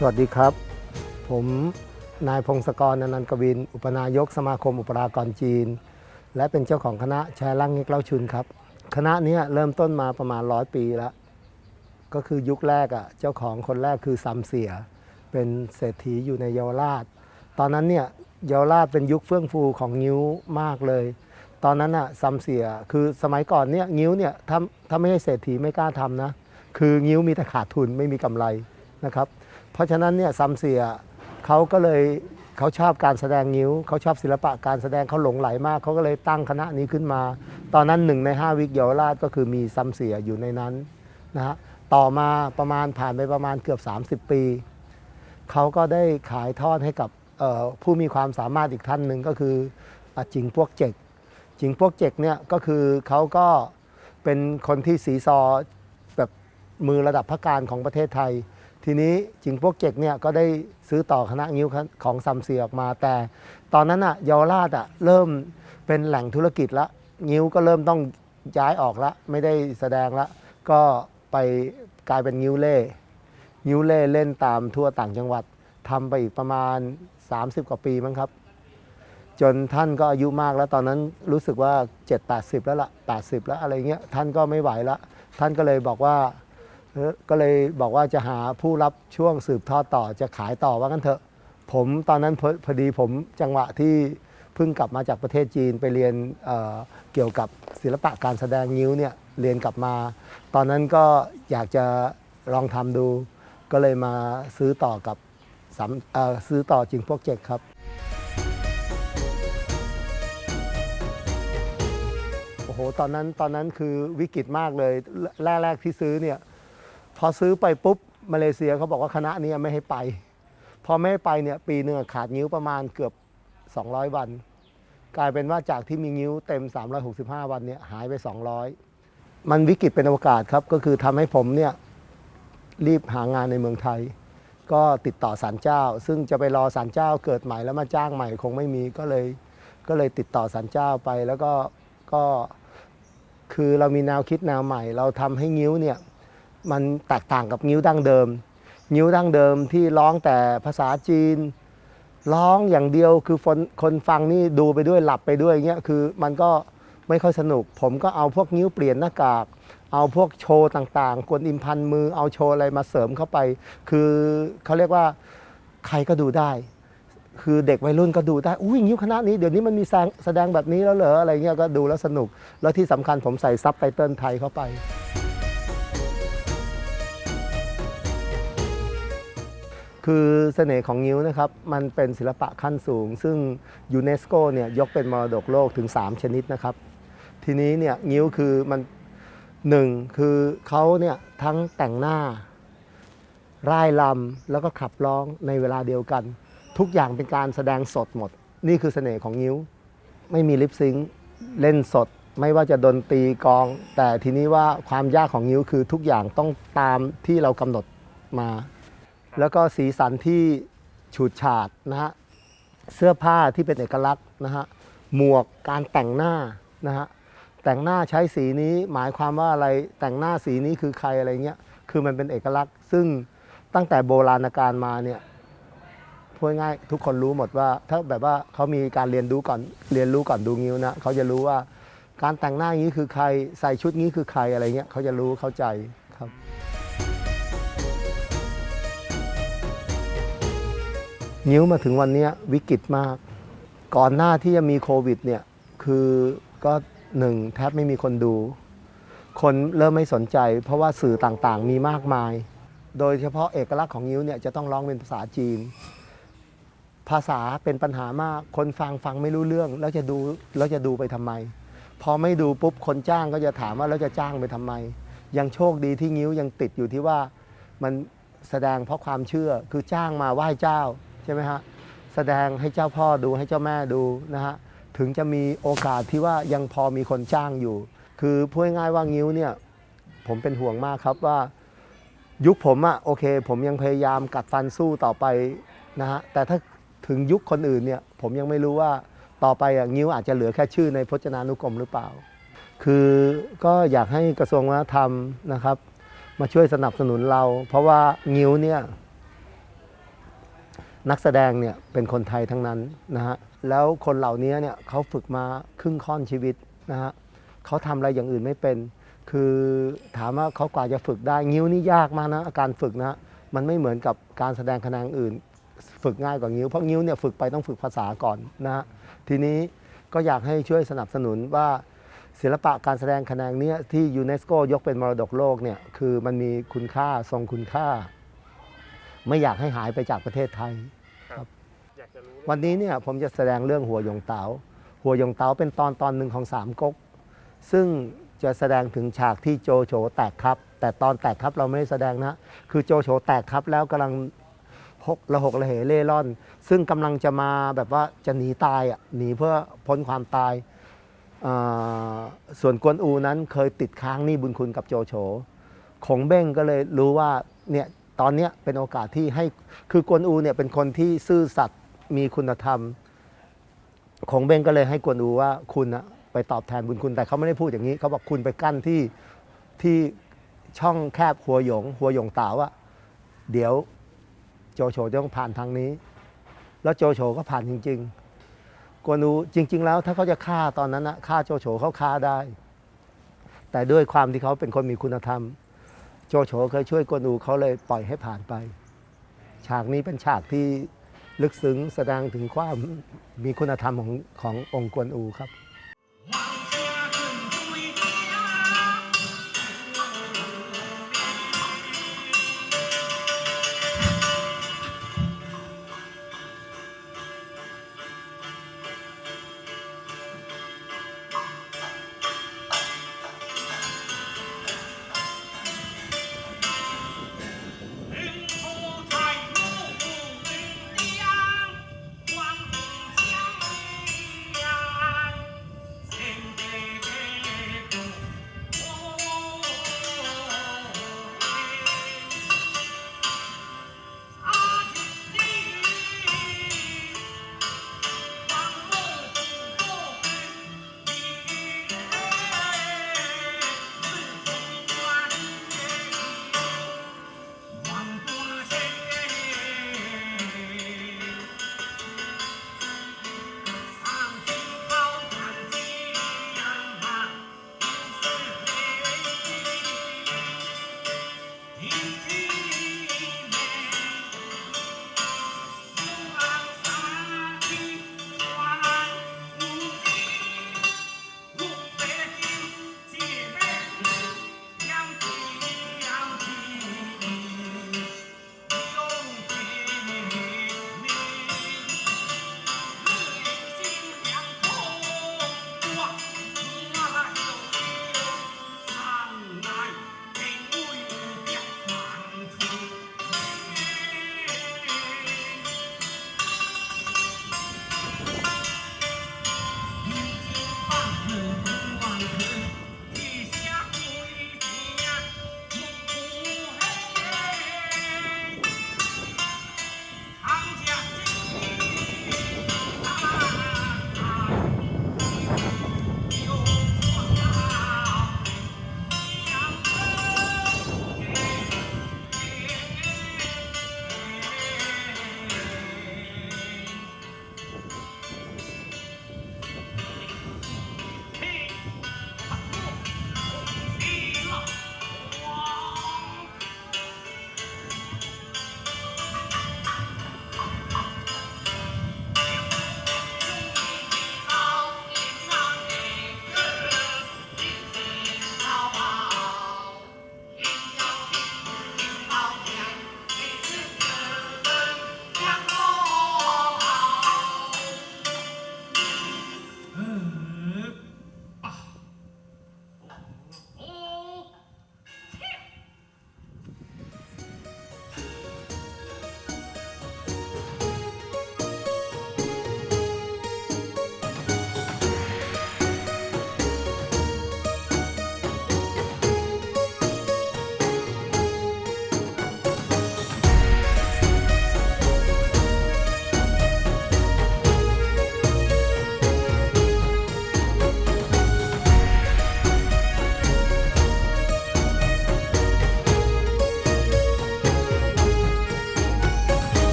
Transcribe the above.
สวัสดีครับ ผมนายพงศกรอนันต์กวิน อุปนายกสมาคมอุปรากรจีน และเป็นเจ้าของคณะแชร์ลั่งเงกเล่าชุนครับ คณะนี้เริ่มต้นมาประมาณร้อยปีแล้ว ก็คือยุคแรกอะ่ะเจ้าของคนแรกคือซัมเสีย เป็นเศรษฐีอยู่ในเยาวราช ตอนนั้นเนี่ยเยาวราชเป็นยุคเฟื่องฟูของงิ้วมากเลย ตอนนั้นอะซัมเสียคือสมัยก่อนเนี่ยงิ้วเนี่ยถ้าถ้าไม่ใช่เศรษฐีไม่กล้าทำนะ คืองิ้วมีแต่ขาดทุนไม่มีกำไร นะครับเพราะฉะนั้นเนี่ยซัมเสียเขาก็เลยเขาชอบการแสดงงิ้วเขาชอบศิลปะการแสดงเขาหลงไหลมากเขาก็เลยตั้งคณะนี้ขึ้นมา ตอนนั้นหนึ่งในห้าวิกเยาวราชก็คือมีซัมเสียอยู่ในนั้นนะฮะต่อมาประมาณผ่านไปประมาณเกือบ 30 ปี เขาก็ได้ขายทอดให้กับผู้มีความสามารถอีกท่านหนึ่งก็คือจิงพวกเจกจิงพวกเจกเนี่ยก็คือเขาก็เป็นคนที่สีซอแบบมือระดับพระการของประเทศไทย ทีนี้จิงพวกเจกเนี่ยก็ได้ซื้อต่อคณะงิ้วของซัมเซียออกมา แต่ตอนนั้นอะเยาวราชอะเริ่มเป็นแหล่งธุรกิจละงิ้วก็เริ่มต้องย้ายออกละไม่ได้แสดงละก็ไปกลายเป็นงิ้วเล่นิ้วเล่เล่นตามทั่วต่างจังหวัดทำไปอีกประมาณ 30 กว่าปีมั้งครับ จนท่านก็อายุมากแล้วตอนนั้นรู้สึกว่า 7 80 แล้วละ80 แล้วอะไรเงี้ยท่านก็ไม่ไหวละท่านก็เลยบอกว่า ก็เลยบอกว่าจะหาผู้รับช่วงสืบทอดต่อจะขายต่อว่ากันเถอะ ผมตอนนั้นพอพอดีผมจังหวะที่เพิ่งกลับมาจากประเทศจีนไปเรียนเอ่อเกี่ยวกับศิลปะการแสดงนิ้วเนี่ยเรียนกลับมา ตอนนั้นก็อยากจะลองทำดู ก็เลยมาซื้อต่อกับสำเอ่อซื้อต่อจริงพวกเจกครับ โอ้โห ตอนนั้นตอนนั้นคือวิกฤตมากเลยแรกแรกที่ซื้อเนี่ย พอซื้อไปปุ๊บมาเลเซียเขาบอกว่าคณะนี้ไม่ให้ไป พอไม่ให้ไปเนี่ยปีหนึ่งขาดงิ้วประมาณเกือบ 200 วัน กลายเป็นว่าจากที่มีงิ้วเต็ม 365 วันเนี่ยหายไป 200 มันวิกฤตเป็นโอกาสครับก็คือทำให้ผมเนี่ยรีบหางานในเมืองไทย ก็ติดต่อศาลเจ้า ซึ่งจะไปรอศาลเจ้าเกิดใหม่แล้วมาจ้างใหม่คงไม่มีก็เลยก็เลยติดต่อศาลเจ้าไปแล้วก็ก็คือเรามีแนวคิดแนวใหม่ เราทำให้งิ้วเนี่ย มันแตกต่างกับงิ้วดั้งเดิม งิ้วดั้งเดิมที่ร้องแต่ภาษาจีน ร้องอย่างเดียวคือคนคนฟังนี่ดูไปด้วยหลับไปด้วยเงี้ยคือมันก็ไม่ค่อยสนุก ผมก็เอาพวกนิ้วเปลี่ยนหน้ากาก เอาพวกโชว์ต่างๆ กวนอิมพันมือ เอาโชว์อะไรมาเสริมเข้าไป คือเขาเรียกว่าใครก็ดูได้ คือเด็กวัยรุ่นก็ดูได้ อุ้ยนิ้วคณะนี้ เดี๋ยวนี้มันมีแสดงแบบนี้แล้วเหรออะไรเงี้ยก็ดูแล้วสนุก แล้วที่สำคัญผมใส่ซับไตเติลไทยเข้าไป คือเสน่ห์ของงิ้วนะครับมันเป็นศิลปะขั้นสูง ซึ่งยูเนสโกเนี่ยยกเป็นมรดกโลกถึง 3 ชนิดนะครับ ทีนี้เนี่ยงิ้วคือมันหนึ่งคือเขาเนี่ยทั้งแต่งหน้าร่ายลำแล้วก็ขับร้องในเวลาเดียวกัน ทุกอย่างเป็นการแสดงสดหมด นี่คือเสน่ห์ของงิ้ว ไม่มีลิปซิงเล่นสดไม่ว่าจะดนตรีกอง แต่ทีนี้ว่าความยากของงิ้วคือทุกอย่างต้องตามที่เรากำหนดมา แล้วก็สีสันที่ฉูดฉาดนะฮะเสื้อผ้าที่เป็นเอกลักษณ์นะฮะหมวกการแต่งหน้านะฮะแต่งหน้าใช้สีนี้หมายความว่าอะไรแต่งหน้าสีนี้คือใครอะไรเงี้ยคือมันเป็นเอกลักษณ์ ซึ่งตั้งแต่โบราณกาลมาเนี่ยพูดง่ายทุกคนรู้หมดว่า ถ้าแบบว่าเขามีการเรียนรู้ก่อนเรียนรู้ก่อนดูงิ้วนะเขาจะรู้ว่าการแต่งหน้าอย่างนี้คือใครใส่ชุดนี้คือใครอะไรเงี้ยเขาจะรู้เข้าใจครับ นิ้วมาถึงวันนี้วิกฤตมาก ก่อนหน้าที่จะมีโควิดเนี่ยคือก็หนึ่งแทบไม่มีคนดู คนเริ่มไม่สนใจ เพราะว่าสื่อต่างๆ มีมากมาย โดยเฉพาะเอกลักษณ์ของนิ้วเนี่ยจะต้องร้องเป็นภาษาจีน ภาษาเป็นปัญหามาก คนฟังฟังไม่รู้เรื่อง แล้วจะดูแล้วจะดูไปทำไม พอไม่ดูปุ๊บคนจ้างก็จะถามว่าแล้วจะจ้างไปทำไม ยังโชคดีที่นิ้วยังติดอยู่ที่ว่ามันแสดงเพราะความเชื่อคือจ้างมาไหว้เจ้า ใช่ไหมฮะแสดงให้เจ้าพ่อดูให้เจ้าแม่ดูนะฮะถึงจะมีโอกาสที่ว่ายังพอมีคนจ้างอยู่ คือพูดง่ายๆว่างิ้วเนี่ยผมเป็นห่วงมากครับว่ายุคผมอะโอเค ผมยังพยายามกัดฟันสู้ต่อไปนะฮะแต่ถ้าถึงยุคคนอื่นเนี่ยผมยังไม่รู้ว่าต่อไปอะงิ้วอาจจะเหลือแค่ชื่อในพจนานุกรมหรือเปล่า คือก็อยากให้กระทรวงวัฒนธรรมนะครับ มาช่วยสนับสนุนเรา เพราะว่างิ้วเนี่ย นักแสดงเนี่ยเป็นคนไทยทั้งนั้นนะฮะแล้วคนเหล่านี้เนี่ยเขาฝึกมาครึ่งค่อนชีวิตนะฮะเขาทำอะไรอย่างอื่นไม่เป็น คือถามว่าเขากว่าจะฝึกได้งิ้วนี่ยากมากนะการฝึกนะมันไม่เหมือนกับการแสดงแขนงอื่น ฝึกง่ายกว่างิ้วเพราะงิ้วเนี่ยฝึกไปต้องฝึกภาษาก่อนนะฮะทีนี้ก็อยากให้ช่วยสนับสนุนว่าศิลปะการแสดงแขนงเนี้ยที่ยูเนสโกยกเป็นมรดกโลกเนี่ยคือมันมีคุณค่าทรงคุณค่า ไม่อยากให้หายไปจากประเทศไทย วันนี้เนี่ยผมจะแสดงเรื่องหัวยงเตา๋าหัวยงเต๋าเป็นตอนตอนหนึ่งของสามก๊กซึ่งจะแสดงถึงฉากที่โจโฉแตกครับ แต่ตอนแตกครับเราไม่ได้แสดงนะ คือโจโฉแตกครับแล้วกำลังพกระหกระเหเล่ร่อน ซึ่งกำลังจะมาแบบว่าจะหนีตายอะหนีเพื่อพ้นความตาย ส่วนกวนอูนั้นเคยติดค้างหนี้บุญคุณกับโจโฉขงเบ้งก็เลยรู้ว่าเนี่ยตอนเนี้ยเป็นโอกาสที่ให้คือกวนอูเนี่ยเป็นคนที่ซื่อสัตย์ มีคุณธรรม ของเบ้งก็เลยให้กวนอูว่าคุณอะไปตอบแทนบุญคุณแต่เขาไม่ได้พูดอย่างนี้เขาบอกคุณไปกั้นที่ที่ช่องแคบหัวหยง หัวหยงต๋าอะเดี๋ยวโจโฉจะต้องผ่านทางนี้ แล้วโจโฉก็ผ่านจริง ๆ กวนอูจริง ๆ แล้ว ถ้าเขาจะฆ่าตอนนั้นนะฆ่าโจโฉเขาฆ่าได้ แต่ด้วยความที่เขาเป็นคนมีคุณธรรม โจโฉเคยช่วยกวนอูเขาเลยปล่อยให้ผ่านไป ฉากนี้เป็นฉากที่ ลึกซึ้งแสดงถึงความมีคุณธรรมของขององค์กวนอูครับ